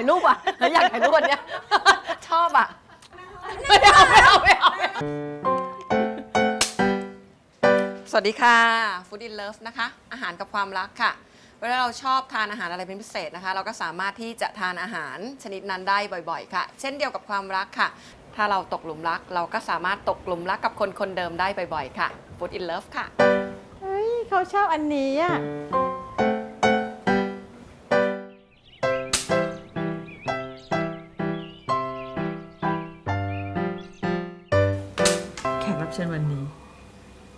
ากถ่ายรูปอะเฮ้ยอยากถ่ายรูปอันเนี้ย ชอบอะ ไม่เอาไม่เอาไม่เอาไม่เอาสวัสดีค่ะ Food in Love นะคะ อาหารกับความรักค่ะ เวลาเราชอบทานอาหารอะไรเป็นพิเศษนะคะ เราก็สามารถที่จะทานอาหารชนิดนั้นได้บ่อยๆ ค่ะ เช่นเดียวกับความรักค่ะ ถ้าเราตกหลุมรัก เราก็สามารถตกหลุมรักกับคนคนเดิมได้บ่อยๆ ค่ะ Food in Love ค่ะ เฮ้ยเขาชอบอันนี้อะ รับเชิญวันนี้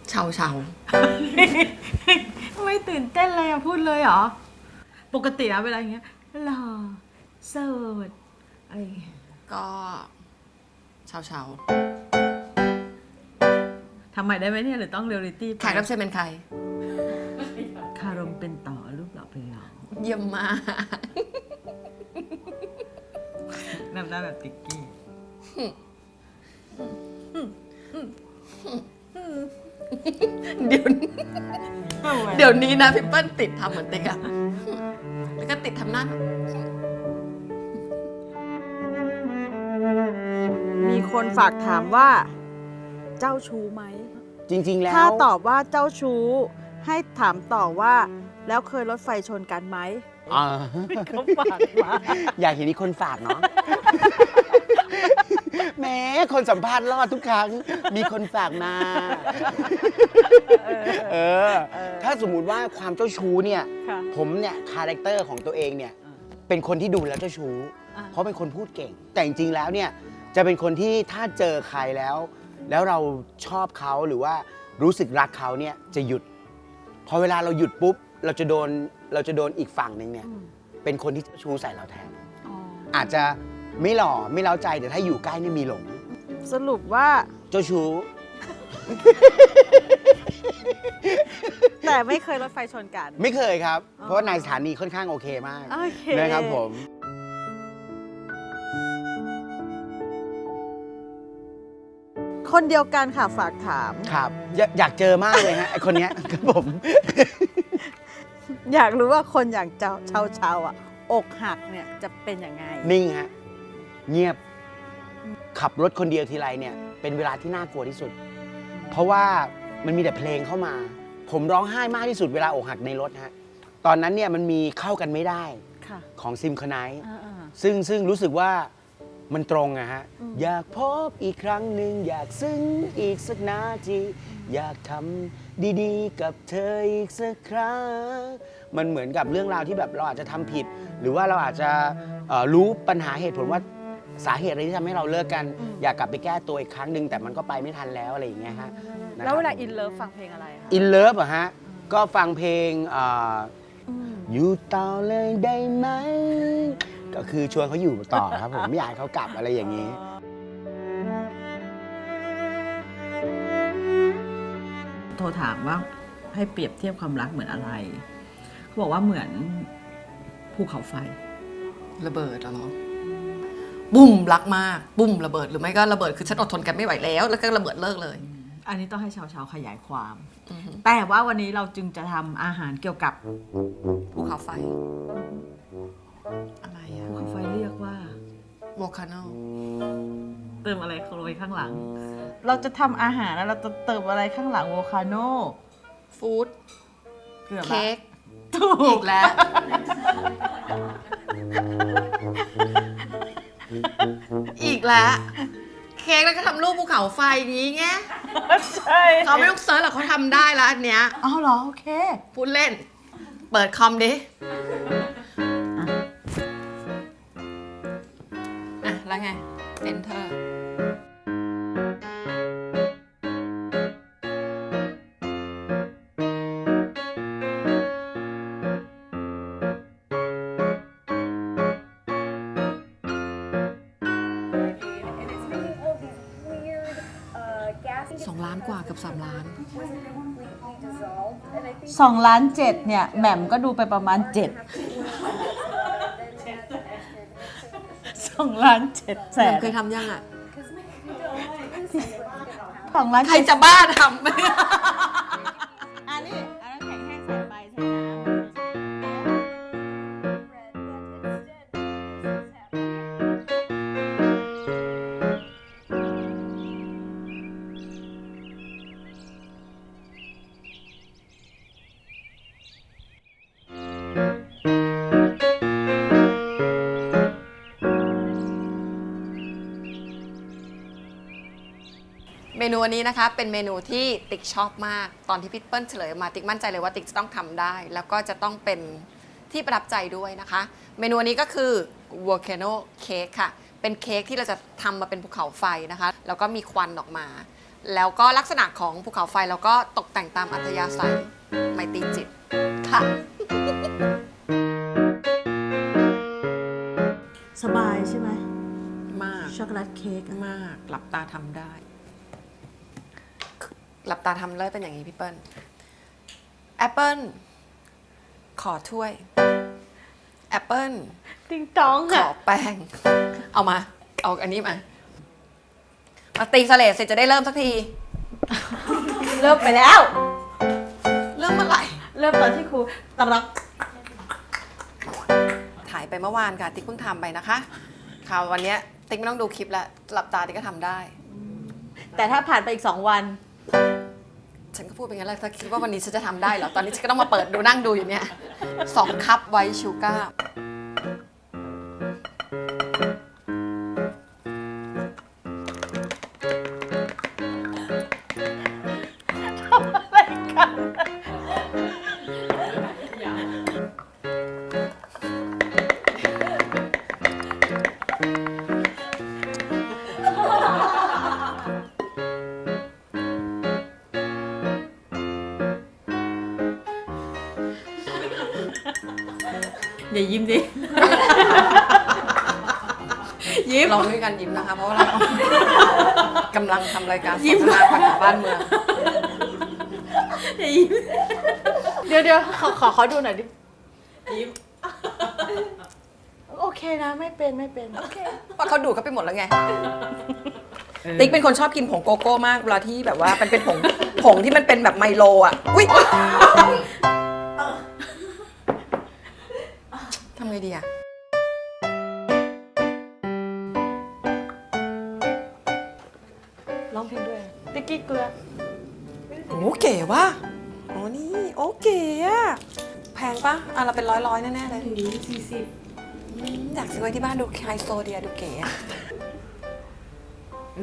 เชาเชาไม่ตื่นเต้นเลยอะพูดเลยเหรอ ปกติอะเวลาอย่างเงี้ยหล่อโสดอะไรอย่างเงี้ยก็เชาเชาทำใหม่ได้ไหมเนี่ยหรือต้องเรียลลิตี้แขกรับเชิญเป็นใคร คารมเป็นต่อรูปหล่อเป็นเราเยี่ยมมากแบบได้แบบติ๊กกี้ เดี๋ยวนี้เดี๋ยวนี้นะพี่เปิ้ลติดทำเหมือนติ๊กอะแล้วก็ติดทำหน้ามีคนฝากถามว่า เจ้าชู้ไหม จริง ๆ แล้ว ถ้าตอบว่าเจ้าชู้ ให้ถามต่อว่า แล้วเคยรถไฟชนกันไหมอ่าเขาฝากมา อยากเห็นอีกคนฝากเนาะ แหม้คนสัมภาษณ์รอดทุกครั้ง มีคนฝากมา เออ ถ้าสมมุติว่าความเจ้าชู้เนี่ย ค่ะ ผมเนี่ยคาแรคเตอร์ของตัวเองเนี่ย เป็นคนที่ดูแล้วเจ้าชู้ อ่า เพราะเป็นคนพูดเก่ง แต่จริงๆแล้วเนี่ย จะเป็นคนที่ถ้าเจอใครแล้ว แล้วเราชอบเขาหรือว่ารู้สึกรักเขาเนี่ยจะหยุด พอเวลาเราหยุดปุ๊บ เราจะโดนเราจะโดนอีกฝั่งหนึ่งเนี่ย เป็นคนที่เจ้าชู้ใส่เราแทน อาจจะ ไม่หล่อไม่เล้าใจแต่ถ้าอยู่ใกล้เนี่ยมีหลง สรุปว่า เจ้าชู้ แต่ไม่เคยรถไฟชนกัน ไม่เคยครับอ๋อเพราะว่าในสถานีค่อนข้างโอเคมากโอเค นะครับผม คนเดียวกันค่ะฝากถาม ครับอยากอยากเจอมากเลยฮะไอคนเนี้ย ครับผม อยากรู้ว่าคนอย่างเจ้าชาวชาวๆอะ อกหักเนี่ยจะเป็นยังไง นิ่งฮะ เงียบ ขับรถคนเดียวทีไรเนี่ย เป็นเวลาที่น่ากลัวที่สุด เพราะว่ามันมีแต่เพลงเข้ามา ผมร้องไห้มากที่สุดเวลาอกหักในรถฮะตอนนั้นเนี่ยมันมีเข้ากันไม่ได้ค่ะของซิมคไนท์อ่า ซึ่งซึ่งรู้สึกว่ามันตรงอะฮะ อืม อยากพบอีกครั้งหนึ่งอยากซึ้งอีกสักนาที อยากทำดีๆ กับเธออีกสักครั้ง มันเหมือนกับเรื่องราวที่แบบเราอาจจะทำผิด หรือว่าเราอาจจะเอ่อรู้ปัญหาเหตุผลว่า สาเหตุอะไรที่ทำให้เราเลิกกันอยากกลับไปแก้ตัวอีกครั้งหนึ่งแต่มันก็ไปไม่ทันแล้วอะไรอย่างเงี้ยฮะๆนะครับแล้วเวลาอินเลิฟฟังเพลงอะไรคะอินเลิฟอะฮะ ก็ฟังเพลงเอ่ออืมอยู่ต่อเลยได้ไหม ก็คือชวนเขาอยู่ต่อครับผม ไม่อยากให้เขากลับอะไรอย่างนี้ โทรถามว่าให้เปรียบเทียบความรักเหมือนอะไร เขาบอกว่าเหมือนภูเขาไฟ ระเบิดอะเหรอ บุ้มรักมากบุ้มระเบิดหรือไม่ก็ระเบิดคือฉันอดทนกันไม่ไหวแล้ว แล้วก็ระเบิดเลิกเลย อันนี้ต้องให้ชาวชาวๆขยายความ อือฮึ แต่ว่าวันนี้เราจึงจะทำอาหารเกี่ยวกับภูเขาไฟ อะไรอะภูเขาไฟเรียกว่าโวคาโนเติมอะไรเข้าไปข้างหลัง เราจะทำอาหารแล้วเราจะเติมอะไรข้างหลังโวคาโนฟู้ดกือบละเค้กถูอีกกแล้ว กแล้ว เค้กแล้วก็ทำรูปภูเขาไฟอย่างนี้ไงใช่เขาไม่ต้องเซิร์ชหรอกเขาทำได้แล้วอันเนี้ยอ้าวเหรอ โอเค พูดเล่น เปิดคอมดิอะแล้วไง enter สองล้านเจ็ดเนี่ยแหม่มก็ดูไปประมาณเจ็ดสองล้านเจ็ดแสนเคยทำยังอะสองล้านใครจะบ้าทำไม่ นูอันนี้นะคะเป็นเมนูที่ติ๊กชอบมากตอนที่พี่เปิ้ลเฉลยออกมาติ๊กมั่นใจเลยว่าติ๊กจะต้องทำได้ แล้วก็จะต้องเป็นที่ประทับใจด้วยนะคะ เมนูอันนี้ก็คือ volcano cake ค่ะ เป็นเค้กที่เราจะทำมาเป็นภูเขาไฟนะคะ แล้วก็มีควันออกมา แล้วก็ลักษณะของภูเขาไฟแล้วก็ตกแต่งตามอัธยาศัยไมตรีจิตค่ะ สบายใช่ไหมมากช็อกโกแลตเค้กอะมากหลับตาทำได้ หลับตาทำเลยเป็นอย่างนี้พี่เปิ้ลแอปเปิ้ลขอถ้วยแอปเปิ้ลติงตองขอแป้ง เอามา เอาอันนี้มา มาตีสเลดเสร็จจะได้เริ่มสักที เริ่มไปแล้ว เริ่มเมื่อไหร่ เริ่มตอนที่ครูตรักถ่ายไปเมื่อวานค่ะ ติ๊กเพิ่งทำไปนะคะคราววันเนี้ยติ๊กไม่ต้องดูคลิปแล้วหลับตาติ๊กก็ทำได้ แต่ถ้าผ่านไปอีกสองวัน ฉันก็พูดไปงั้นแหละถ้าคิดว่าวันนี้ฉันจะทำได้เหรอ ตอนนี้ฉันก็ต้องมาเปิดดูนั่งดูอยู่เนี่ยสองคัพไวท์ชูการ์ รายการสนทนาปัญหาบ้านเมือง อย่ายิ้มเดี๋ยวเดี๋ยวขอขอเขาดูหน่อยดิ ยิ้มโอเคนะไม่เป็นไม่เป็น โอเคเพราะเขาดูดเข้าไปหมดแล้วไง ติ๊กเป็นคนชอบกินผงโกโก้มากเวลาที่แบบว่ามันเป็นผงผงที่มันเป็นแบบไมโลอะ อุ้ยทำไงดีอะ กกี้เกลือ โอ้เก๋ว่ะอ๋อนี่ โอเก๋อะแพงปะอะเราเป็นร้อยร้อยๆแน่ๆเลยสี่สิบอยากซื้อไว้ที่บ้านดูไฮโซเดียดูเก๋อะ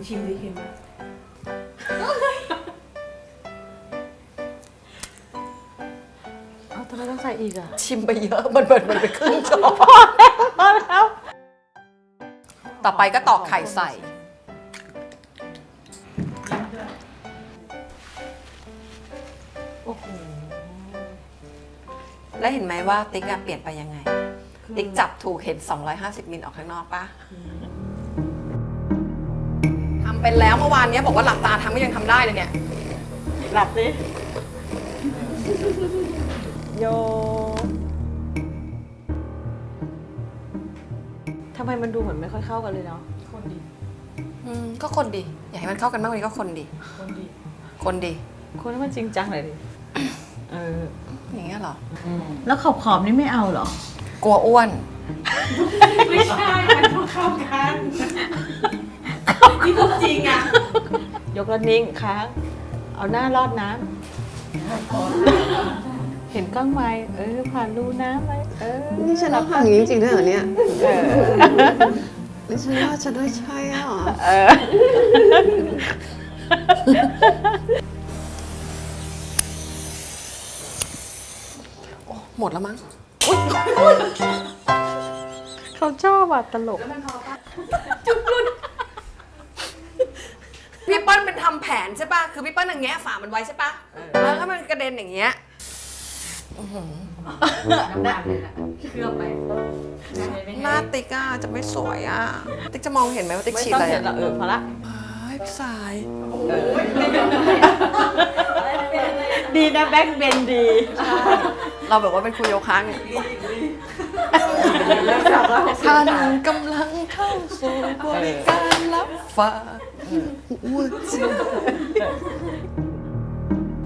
ชิมดิเค็มไหมเอาทำไมต้องใส่อีกอะ ชิมไปเยอะมันเบิดมันไปครึ่งจอพอแล้ว ต่อไปก็ตอกไข่ใส่ แล้วเห็นไหมว่าติ๊กอะเปลี่ยนไปยังไง ติ๊กจับถูกเห็น 250 มิลออกข้างนอกปะทำเป็นแล้วเมื่อวานเนี้ยบอกว่าหลับตาทำก็ยังทำได้เลยเนี่ย หลับดิโยทำไมมันดูเหมือนไม่ค่อยเข้ากันเลยเนาะคนดี อืมก็คนดี อยากให้มันเข้ากันมากกว่านี้ก็คนดี คนดี คนดี คนให้มันจริงจังหน่อยดิ เอออย่าง เงี้ยเหรอ แล้วขอบขอบๆนี่ไม่เอาเหรอ กลัวอ้วน ไม่ใช่ มันต้องเข้ากันนี่พูดจริงอะ ยกแล้วนิ่งค้างเอาหน้ารอดน้ำเห็นกล้องไหมเออ ผ่านรูน้ำไหมเออนี่ฉันรับฟังจริงๆด้วยเหรอเนี่ยนี่ฉันว่าจะได้ใช่อะ หมดแล้วมั้งเขาชอบอะตลกพี่เปิ้ลเป็นทำแผนใช่ป่ะ คือพี่เปิ้ลอย่างเงี้ยฝามันไว้ใช่ป่ะ แล้วถ้ามันกระเด็นอย่างเงี้ยน้ำหนักเลยนะเคลือบไปหน้าติ๊กอะจะไม่สวยอะติ๊กจะมองเห็นไหมว่าติ๊กไม่ฉีดต้องอะไรเห็นหรอกอะเออพอละเฮ้ยพี่สาย ดีนะแบ็คเบนดี เราแบบว่าเป็นครูโยคะไงท่านกำลังเข้าสู่บริการรับฝากหัวใจ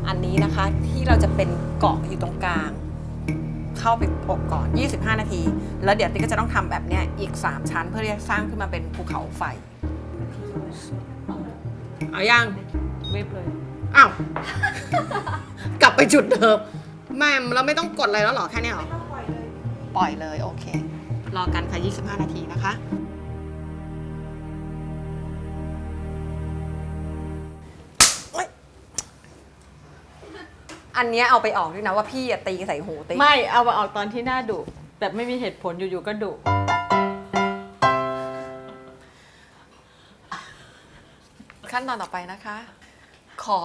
อันนี้นะคะที่เราจะเป็นเกาะอยู่ตรงกลาง เข้าไปอบก่อน 25 นาที แล้วเดี๋ยวติ๊กก็จะต้องทำแบบเนี้ยอีก 3 ชั้นเพื่อที่จะสร้างขึ้นมาเป็นภูเขาไฟเอายังเว็บเลยอ้าว กลับไปจุดเดิม แม่มเราไม่ต้องกดอะไรแล้วเหรอแค่เนี้ยเหรอ ปล่อยเลยโอเค รอกันค่ะ 25 นาทีนะคะ อันเนี้ยเอาไปออกด้วยนะว่าพี่อะตีใส่หูติ๊กไม่เอามาออกตอนที่หน้าดุแบบไม่มีเหตุผลอยู่ๆก็ดุขั้นตอนต่อไปนะคะ ขอ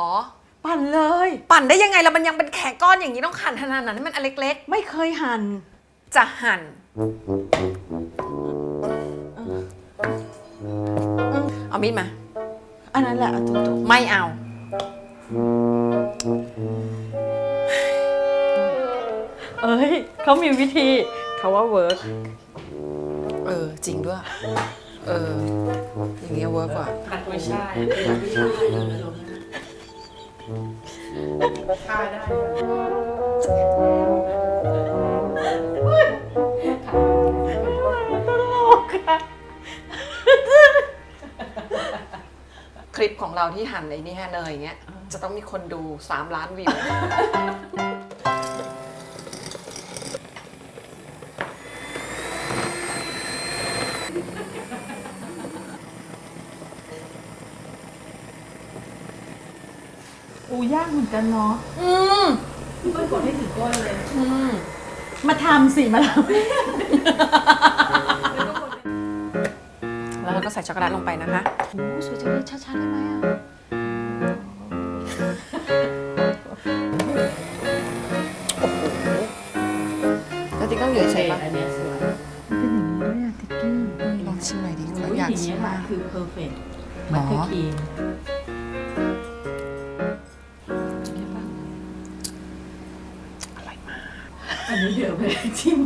ปั่นเลย ปั่นได้ยังไงแล้วมันยังเป็นแขกก้อนอย่างนี้ต้องหั่นขนาดนั้นให้มันอันเล็กไม่เคยหั่นๆ จะหั่น เอามีดมา อันนั้นแหละเอาตรงไม่เอา ๆเอ้ยเขามีวิธีเขาว่าเวิร์กเออ จริงด้วย เออ อย่างเงี้ยเวิร์กกว่า ไม่ใช่ ตลกอะคลิปของเราที่หั่นไอ้นี่ฮะเนยอย่างเงี้ย จะต้องมีคนดู 3 ล้านวิว ยากเหมือนกันเนาะอืมมาทำสิมาทแล้วเราก็ใส่ช็อกโกแลตลงไปนะคะำโอ้สวยจังเลยช้าๆได้ไหมอะแล้วติ๊กต้องอยู่เฉยๆปะอันเนี้ยสวยลองชิมหน่อยดิโอ้อยยากอย่างชิเงี้มยมากคือเพอร์เฟกต์หรอมันคือครีม อันนี้เดี๋ยวไปชิม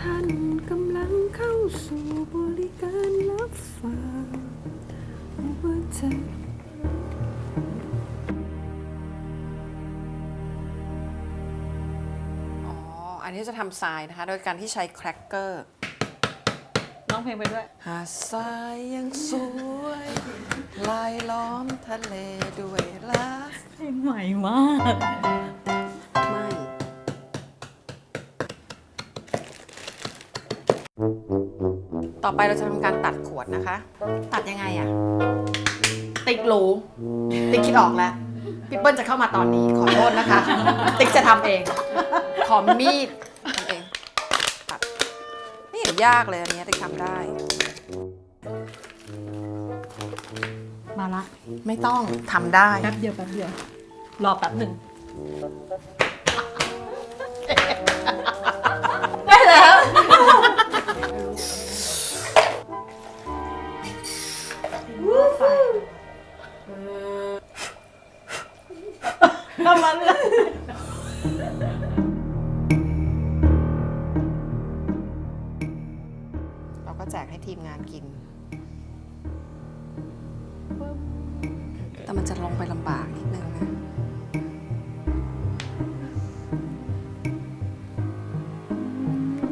ท่านกำลังเข้าสู่บริการรับฝากหัวใจอ๋ออันนี้จะทำทรายนะคะ โดยการที่ใช้แครกเกอร์ เพลงไปด้วย หาดทรายยังสวย ลายล้อมทะเลด้วยรักเพลงใหม่มาก ไม่ต่อไปเราจะทำการตัดขวดนะคะ ตัดยังไงอะติ๊กรู้ติ๊กคิดออกแล้วพี่เปิ้ลจะเข้ามาตอนนี้ขอโทษนะคะ ติ๊กจะทำเอง ขอมีดทำเองตัดไม่เห็น ยากเลยอันเนี้ยติ๊กทำได้ มาละไม่ต้องทำได้แป๊บเดียวแป๊บเดียวรอแป๊บหนึ่งได้แล้ว ทำมันเลย กิน แต่มันจะลงไปลำบากนิดนึงนะ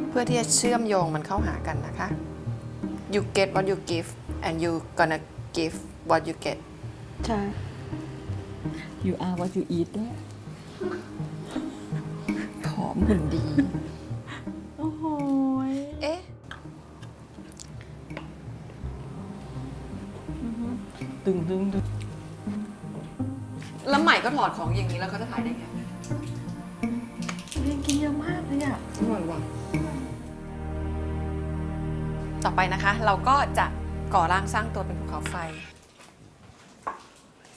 เพื่อที่จะเชื่อมโยงมันเข้าหากันนะคะ you get what you give and you gonna give what you get ใช่ you are what you eat ด้วยผอมหุ่นดี โอ้โหย เอ๊ะ ตึงตึงตึงแล้วใหม่ก็ถอดของอย่างนี้แล้วเขาจะถ่ายได้ไงเรียนกินเยอะมากเลยอะอร่อยว่ะต่อไปนะคะ เราก็จะก่อร่างสร้างตัวเป็นภูเขาไฟ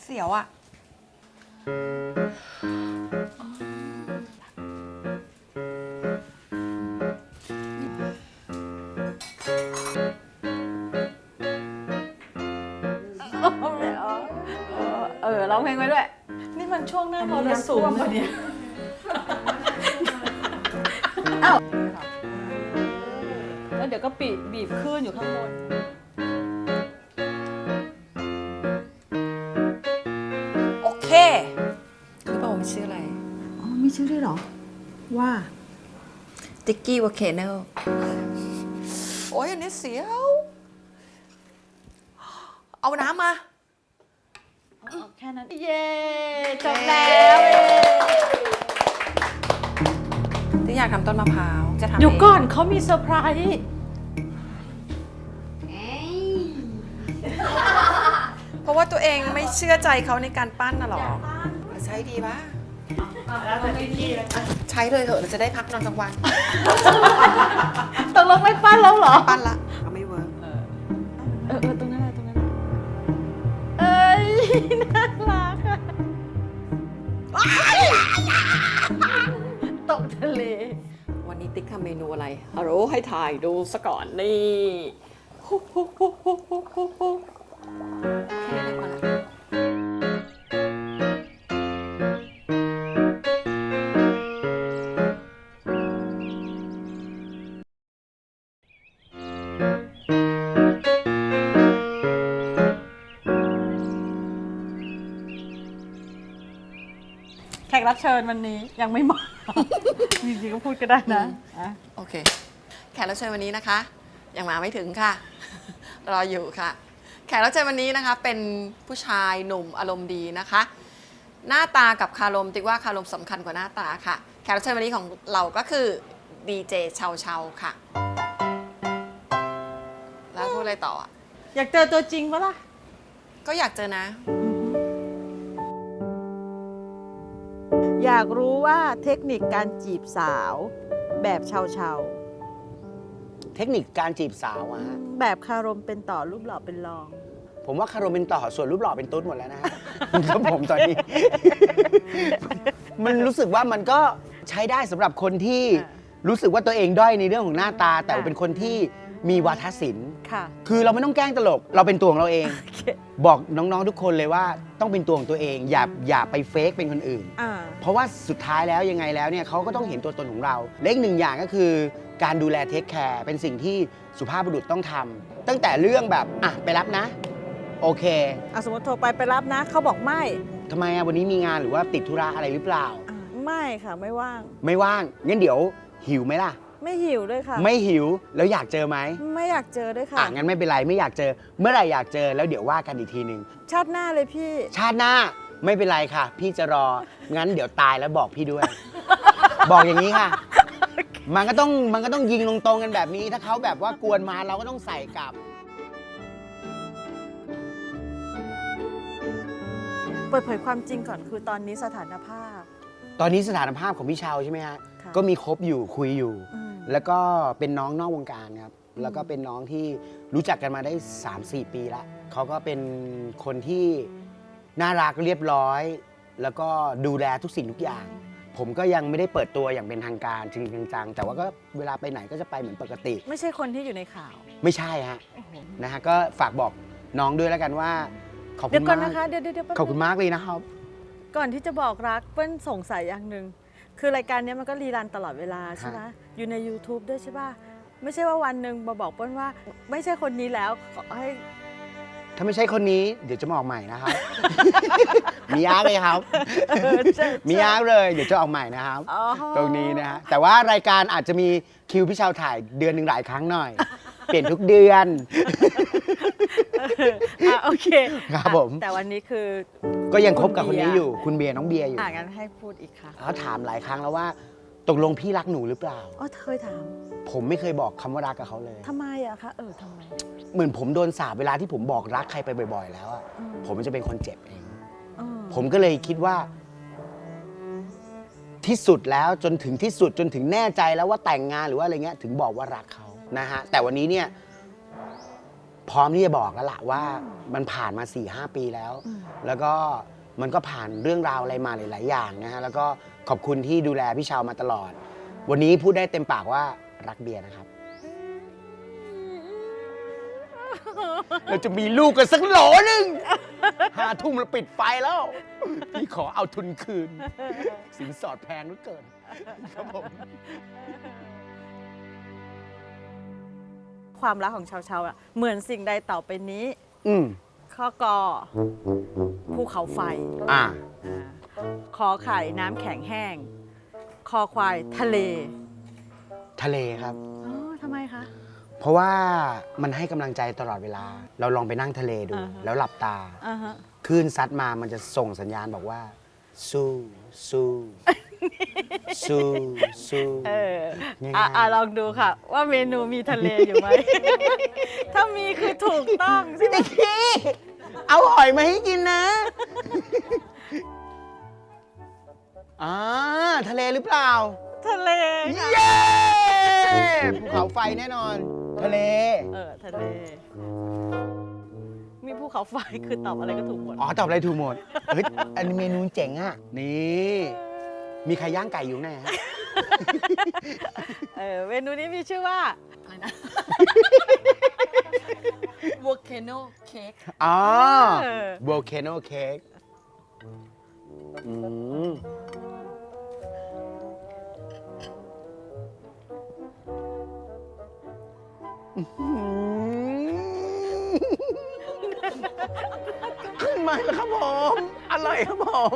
เสียวอะ ร้องเพลงไว้ด้วย นี่มันช่วงหน้ามรสุมอะเนี่ยอ้าวแล้วเดี๋ยวก็ปีบีบคลื่นอยู่ข้างบน โอเครู้เปล่าว่ามันชื่ออะไร อ๋อมีชื่อด้วยเหรอ ว่า ติกกี้วอเคเนลโอ้ยอันนี้เสียว เอาน้ำมาแค่นั้น เย้จบแล้วที่อยากทำต้นมะพร้าวจะทำเดี๋ยวเองก่อนเขามีเซอร์ไพรส์เพราะว่าตัวเองไม่เชื่อใจเขาในการปั้นน่ะหรอใช้ดีปะใช้เลยเถอะเราจะได้พักนอนกลางวันตกลงไม่ปั้นแล้วเหรอ ปั้นละ น่ารักอะตกทะเล วันนี้ติ๊กทำเมนูอะไรฮัลโหลให้ถ่ายดูซะก่อนนี่แค่นี้พอละ รับเชิญวันนี้ยังไม่มา จริงๆก็พูดก็ได้นะอะโอเค แขกรับเชิญวันนี้นะคะ ยังมาไม่ถึงค่ะ รออยู่ค่ะ แขกรับเชิญวันนี้นะคะ เป็นผู้ชายหนุ่มอารมณ์ดีนะคะ หน้าตากับคารมติ๊กว่าคารมสำคัญกว่าหน้าตาค่ะ แขกรับเชิญวันนี้ของเราก็คือดีเจเชาเชาค่ะ แล้วพูดอะไรต่ออะอยากเจอตัวจริงปะล่ะ ก็อยากเจอนะ อยากรู้ว่าเทคนิคการจีบสาวแบบชาวชาวเทคนิคการจีบสาวอะฮะๆแบบคารมเป็นต่อรูปหล่อเป็นรอง ผมว่าคารมเป็นต่อส่วนรูปหล่อเป็นตุ๊ดหมดแล้วนะฮะ ครับผมตอนนี้ มันรู้สึกว่ามันก็ใช้ได้สำหรับคนที่อ่า รู้สึกว่าตัวเองด้อยในเรื่องของหน้าตา แต่ว่าอ่าเป็นคนที่ มีวาทศิลป์ ค่ะ คือเราไม่ต้องแกล้งตลก เราเป็นตัวของเราเอง โอเค บอกน้องๆทุกคนเลยว่าต้องเป็นตัวของตัวเอง อย่าอย่าไปเฟกเป็นคนอื่น อ่า เพราะว่าสุดท้ายแล้วยังไงแล้วเนี่ยเขาก็ต้องเห็นตัวตนของเราและอีกหนึ่งอย่างก็คือการดูแลเทคแคร์เป็นสิ่งที่สุภาพบุรุษต้องทำตั้งแต่เรื่องแบบ อะ ไปรับนะ โอเคอะสมมติโทรไปไปรับนะ เขาบอกไม่ทำไมอะวันนี้มีงานหรือว่าติดธุระอะไรหรือเปล่า อะไม่ค่ะไม่ว่าง ไม่ว่างงั้นเดี๋ยวหิวไหมล่ะ ไม่หิวด้วยค่ะ ไม่หิวแล้วอยากเจอไหมไม่อยากเจอด้วยค่ะ อะงั้นไม่เป็นไรไม่อยากเจอ เมื่อไหร่อยากเจอแล้วเดี๋ยวว่ากันอีกทีหนึ่งชาติหน้าเลยพี่ ชาติหน้าไม่เป็นไรค่ะ พี่จะรองั้นเดี๋ยวตายแล้วบอกพี่ด้วย บอกอย่างนี้ค่ะ มันก็ต้องมันก็ต้องยิงตรงๆกันแบบนี้ ถ้าเขาแบบว่ากวนมาเราก็ต้องใส่กลับ เปิดเผยความจริงก่อนคือตอนนี้สถานภาพ ตอนนี้สถานภาพของพี่เชาวใช่ไหมฮะค่ะ ก็มีคบอยู่คุยอยู่ อืม แล้วก็เป็นน้องนอกวงการครับ แล้วก็เป็นน้องที่รู้จักกันมาได้ 3-4 ปีละเขาก็เป็นคนที่น่ารักเรียบร้อย แล้วก็ดูแลทุกสิ่งทุกอย่าง ผมก็ยังไม่ได้เปิดตัวอย่างเป็นทางการจริงๆจังๆแต่ว่าก็เวลาไปไหนก็จะไปเหมือนปกติ ไม่ใช่คนที่อยู่ในข่าว ไม่ใช่ฮะโอ้โหนะฮะก็ฝากบอกน้องด้วยแล้วกันว่า ขอบเดี๋คุยณวก่อนมากนะคะเดี๋ยวเดี๋ยวเดี๋ยวแป๊บขอบคุณนึงมากเลยนะครับ ก่อนที่จะบอกรักเปิ้ลสงสัยอย่างหนึ่ง คือรายการเนี้ยมันก็รีรันตลอดเวลาใช่ไหมอยู่ใน YouTube ด้วยใช่ป่ะไม่ใช่ว่าวันหนึ่งมาบอกเปิ้ลว่า ไม่ใช่คนนี้แล้วขอให้ถ้าไม่ใช่คนนี้เดี๋ยวจะมาออกใหม่นะครับ มียากเลยครับมียากเลย เดี๋ยวจะออกใหม่นะครับ อ๋อตรงนี้นะฮะแต่ว่ารายการอาจจะมีคิวพี่ชาวถ่ายเดือนหนึ่งหลายครั้งหน่อย เปลี่ยนทุกเดือน อะโอเคครับผม แต่วันนี้คือ ก็ยังคบกับคุคนณเบียร์นี้อยู่ คุณเบียร์น้องเบียร์อยู่อ่างั้นให้พูดอีกค่ะเขาถามหลายครั้งแล้วว่า ตกลงพี่รักหนูหรือเปล่า อ๋อเคยถามผมไม่เคยบอกคำว่ารักกับเขาเลย ทำไมอะคะเออทำไม เหมือนผมโดนสาปเวลาที่ผมบอกรักใครไปบ่อยๆ แล้วอะอืม ผมจะเป็นคนเจ็บเอง เออผมก็เลยคิดว่า ที่สุดแล้วจนถึงที่สุดจนถึงแน่ใจแล้วว่าแต่งงานหรือว่าอะไรเงี้ยถึงบอกว่ารักเขานะฮะแต่วันนี้เนี่ย พร้อมที่จะบอกแล้วล่ะว่ามันผ่านมา4ี่หปีแล้วอืมแล้วก็มันก็ผ่านเรื่องราวอะไรมาหลาย ๆ อย่างนะฮะแล้วก็ขอบคุณที่ดูแลพี่ชาวมาตลอด วันนี้พูดได้เต็มปากว่ารักเบียร์นะครับ เราจะมีลูกกันสักโหลหนึ่งห้าทุ่มเราปิดไฟแล้ว พี่ขอเอาทุนคืน สินสอดแพงเหลือเกินครับผม ความรักของชาวชาวๆอะเหมือนสิ่งใดต่อไปนี้ อืมข้อกอภูเขาไฟอ่า อ่าขอไข่น้ำแข็งแห้ง คอควายทะเลทะเลครับ อ๋อทำไมคะ เพราะว่ามันให้กำลังใจตลอดเวลา เราลองไปนั่งทะเลดู อ่าฮะ แล้วหลับตาอ่าฮะ คลื่นซัดมามันจะส่งสัญญาณบอกว่า สู้สู้ สู้สู้เออง่ายๆอะอะลองดูค่ะ ว่าเมนูมีทะเลอยู่ไหม ถ้ามีคือถูกต้องใช่ไหมเด็กพี่เอาหอยมาให้กินนะอ่าทะเลหรือเปล่า ทะเลค่ะเย้ภูเขาไฟแน่นอน ทะเล เออทะเล มีภูเขาไฟคือตอบอะไรก็ถูกหมด อ๋อ ตอบอะไรถูกหมด เฮ้ยอันนี้เมนูเจ๋งอะ นี่ มีใครย่างไก่อยู่ไหนฮะ เออเมนูนี้มีชื่อว่าอะไรนะ volcano cake อ๋อ เออ volcano cake อืมขึ้น มาแล้วครับผม อร่อยครับผม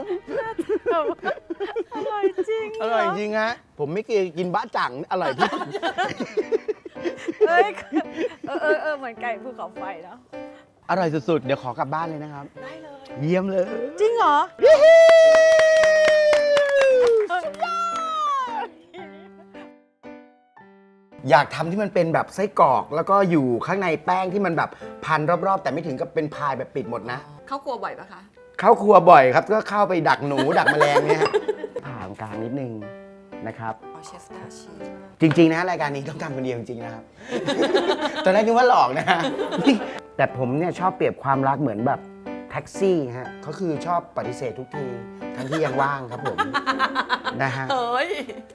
อร่อยจริงอร่อยจริงฮะ ผมไม่เคยกินบะจังอร่อยที่สุดเอ้ยเออเออเออเหมือนไก่ภูเขาไฟเนาะอร่อยสุดๆ เดี๋ยวขอกลับบ้านเลยนะครับ ได้เลย เยี่ยมเลย จริงเหรออยากทำที่มันเป็นแบบไส้กรอก แล้วก็อยู่ข้างในแป้งที่มันแบบพันรอบๆ แต่ไม่ถึงกับเป็นพายแบบปิดหมดนะ เข้าครัวบ่อยปะคะ เข้าครัวบ่อยครับ ก็เข้าไปดักหนู ดักแมลงเนี่ยฮะผ่านกลางนิดนึงนะครับออเชสตาชีสจริงๆนะรายการนี้ต้องทำคนเดียวจริงๆนะครับ ตอนแรกนึกว่าหลอกนะฮะแต่ผมเนี่ยชอบเปรียบความรักเหมือนแบบแท็กซี่ฮะเขาคือชอบปฏิเสธทุกทีทั้งที่ยังว่างครับผมนะฮะเฮ้ย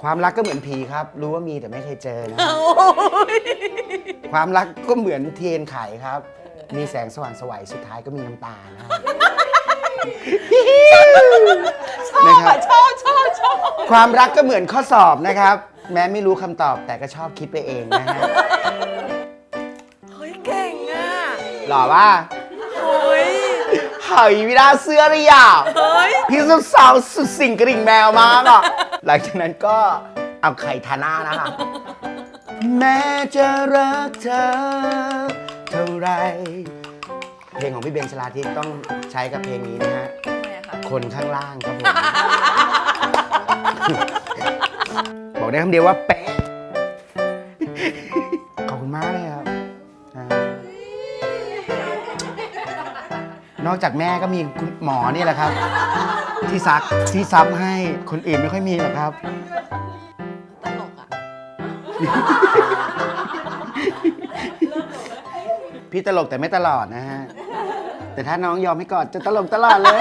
ความรักก็เหมือนผีครับ รู้ว่ามีแต่ไม่เคยเจอนะโอ้ยความรักก็เหมือนเทียนไขครับ มีแสงสว่างไสวัยสุดท้ายก็มีน้ำตานะครับนะครับชอบชอบชอบความรักก็เหมือนข้อสอบนะครับ แม้ไม่รู้คำตอบแต่ก็ชอบคิดไปเองนะฮะเฮ้ยเก่งอะหล่อว่าเฮ้ยเฮ้ยวิดาเสื้อหรือยัง เฮ้ยพี่สาวๆสุดสิ่งกระดิ่งแมวมากอะ หลังจากนั้นก็เอาไข่ทาหน้านะคะ แม้จะรักเธอเท่า ไร เพลงของพี่เบนชลาทิศต้องใช้กับเพลงนี้นะฮะทำไมอะคะคนข้างล่างครับผม บอกได้คำเดียวว่าเป๊ะ ขอบคุณมากเลยครับอ่านอกจากแม่ก็มีคุณหมอนี่แหละครับ ที่ซักที่ซับให้คนอื่นไม่ค่อยมีหรอกครับ ตลกอะ พี่ตลกแต่ไม่ตลอดนะฮะ แต่ถ้าน้องยอมให้กอดจะตลกตลอดเลย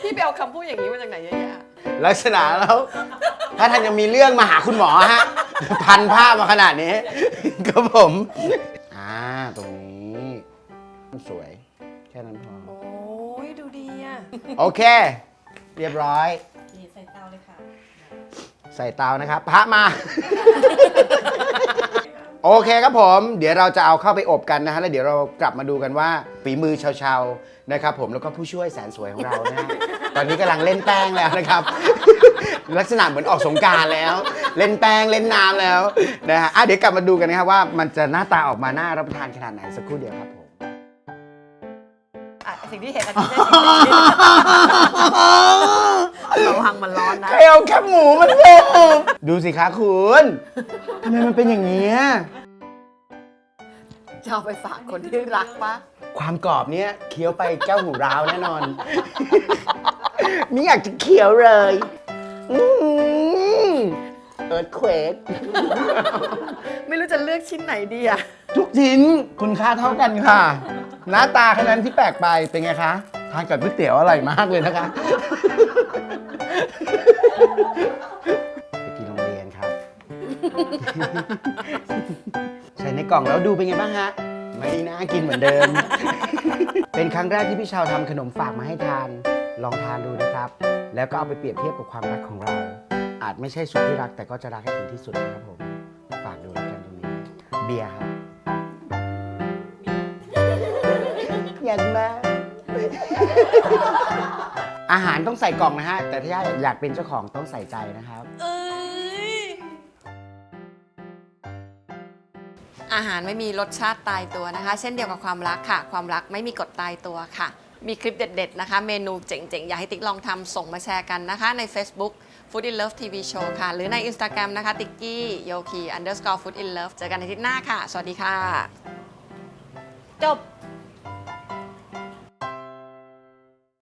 พี่ไปเอาคำพูดอย่างนี้มาจากไหนเยอะแยะลักษณะแล้ว ถ้าท่านยังมีเรื่องมาหาคุณหมอฮะ พันผ้ามาขนาดนี้ ครับผม อ่า ตรงนี้สวย แค่นั้นพอ โอ้ยดูดีอะ โอเค เรียบร้อย นี่ใส่เตาเลยค่ะ ใส่เตานะครับ พระมา โอเคครับผม เดี๋ยวเราจะเอาเข้าไปอบกันนะฮะแล้วเดี๋ยวเรากลับมาดูกันว่าฝีมือชาวๆนะครับผมแล้วก็ผู้ช่วยแสนสวยของเรานะฮะ ตอนนี้กำลังเล่นแป้งแล้วนะครับ ลักษณะเหมือนออกสงกรารแล้ว เล่นแป้งเล่นน้ำแล้วนะฮะอะเดี๋ยวกลับมาดูกันนะครับว่ามันจะหน้าตาออกมาน่ารับประทานขนาดไหนสักครู่เดียวครับผม อะสิ่งที่เห็นอันนี้ไม่ใช่สิ่งที่ ระวังมันร้อนนะ ใครเอาแคบหมูมาเสิร์ฟดูสิคะคุณทำไมมันเป็นอย่างนี้ยจะเอาไปฝากคนที่รักปะความกรอบเนี้ยเคี้ยวไปแก้วหูร้าวแน่นอน ไม่อยากจะเคี้ยวเลยเอิร์ธเควก ไม่รู้จะเลือกชิ้นไหนดีอะ ทุกชิ้นคุณค่าเท่ากันค่ะ หน้าตาแค่นั้นที่แปลกไปเป็นไงคะทานกับก๋วยเตี๋ยวอร่อยมากเลยนะคะ ไปกินโรงเรียนครับ ใส่ในกล่องแล้วดูเป็นไงบ้างฮะ ไม่น่ากินเหมือนเดิม เป็นครั้งแรกที่พี่ชาวทำขนมฝากมาให้ทาน ลองทานดูนะครับ แล้วก็เอาไปเปรียบเทียบกับความรักของเรา อาจไม่ใช่สุดที่รักแต่ก็จะรักให้ถึงที่สุดนะครับผม ฝากดูแล้วกันตรงนี้ เบียร์ครับ อยากมาอาหารต้องใส่กล่องนะฮะ แต่ถ้าอยากเป็นเจ้าของต้องใส่ใจนะครับอาหารไม่มีรสชาติตายตัวนะคะ เช่นเดียวกับความรักค่ะ ความรักไม่มีกฎตายตัวค่ะ มีคลิปเด็ด ๆ นะคะ เมนูเจ๋ง ๆ อยากให้ติ๊กลองทำส่งมาแชร์กันนะคะ ใน Facebook Food in Love TV Show ค่ะ หรือใน Instagram นะคะ ติ๊กกี้โยคี underscore food in love เจอกันในอาทิตย์หน้าค่ะ สวัสดีค่ะ จบ